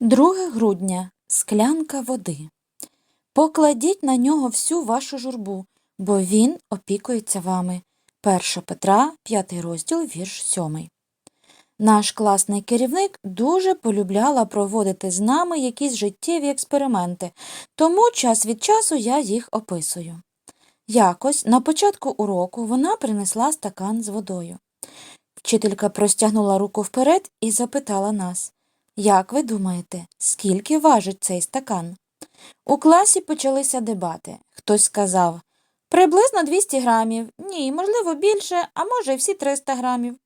2 грудня. Склянка води. Покладіть на нього всю вашу журбу, бо він опікується вами. 1 Петра, 5 розділ, вірш 7. Наш класний керівник дуже полюбляла проводити з нами якісь життєві експерименти, тому час від часу я їх описую. Якось на початку уроку вона принесла стакан з водою. Вчителька простягнула руку вперед і запитала нас Як ви думаєте, скільки важить цей стакан? У класі почалися дебати. Хтось сказав приблизно 200 грамів, ні, можливо, більше, а може, й всі 300 грамів.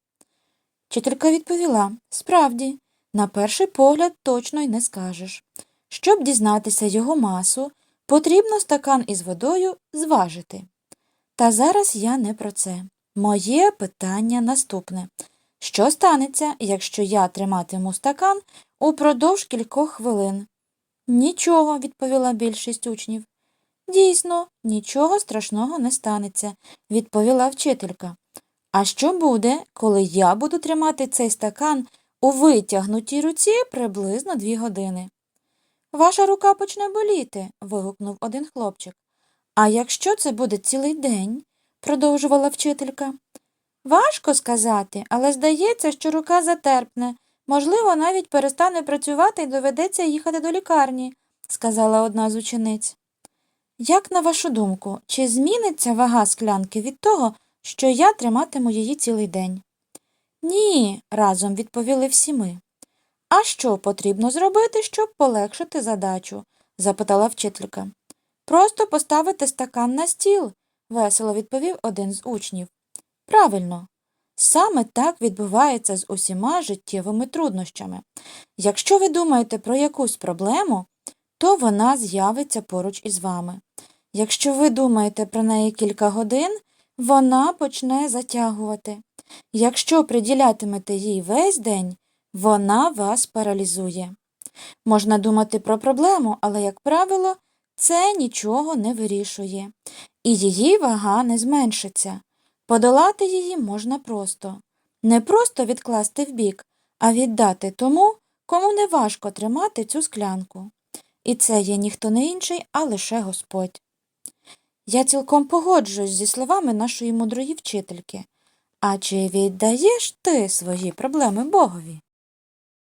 Вчителька відповіла Справді, на перший погляд точно й не скажеш. Щоб дізнатися його масу, потрібно стакан із водою зважити. Та зараз я не про це. Моє питання наступне. Що станеться, якщо я триматиму стакан упродовж кількох хвилин? Нічого, відповіла більшість учнів. Дійсно, нічого страшного не станеться, відповіла вчителька. А що буде, коли я буду тримати цей стакан у витягнутій руці приблизно дві години? Ваша рука почне боліти. вигукнув один хлопчик. А якщо це буде цілий день? продовжувала вчителька. Важко сказати, але здається, що рука затерпне. Можливо, навіть перестане працювати і доведеться їхати до лікарні, сказала одна з учениць. Як на вашу думку, чи зміниться вага склянки від того, що я триматиму її цілий день? Ні, разом відповіли всі ми. А що потрібно зробити, щоб полегшити задачу? запитала вчителька. Просто поставити стакан на стіл, весело відповів один з учнів. Правильно. Саме так відбувається з усіма життєвими труднощами. Якщо ви думаєте про якусь проблему, то вона з'явиться поруч із вами. Якщо ви думаєте про неї кілька годин, вона почне затягувати. Якщо приділятимете їй весь день, вона вас паралізує. Можна думати про проблему, але, як правило, це нічого не вирішує, і її вага не зменшиться. Подолати її можна просто. Не просто відкласти вбік, а віддати тому, кому не важко тримати цю склянку. І це є ніхто не інший, а лише Господь. Я цілком погоджуюсь зі словами нашої мудрої вчительки. А чи віддаєш ти свої проблеми Богові?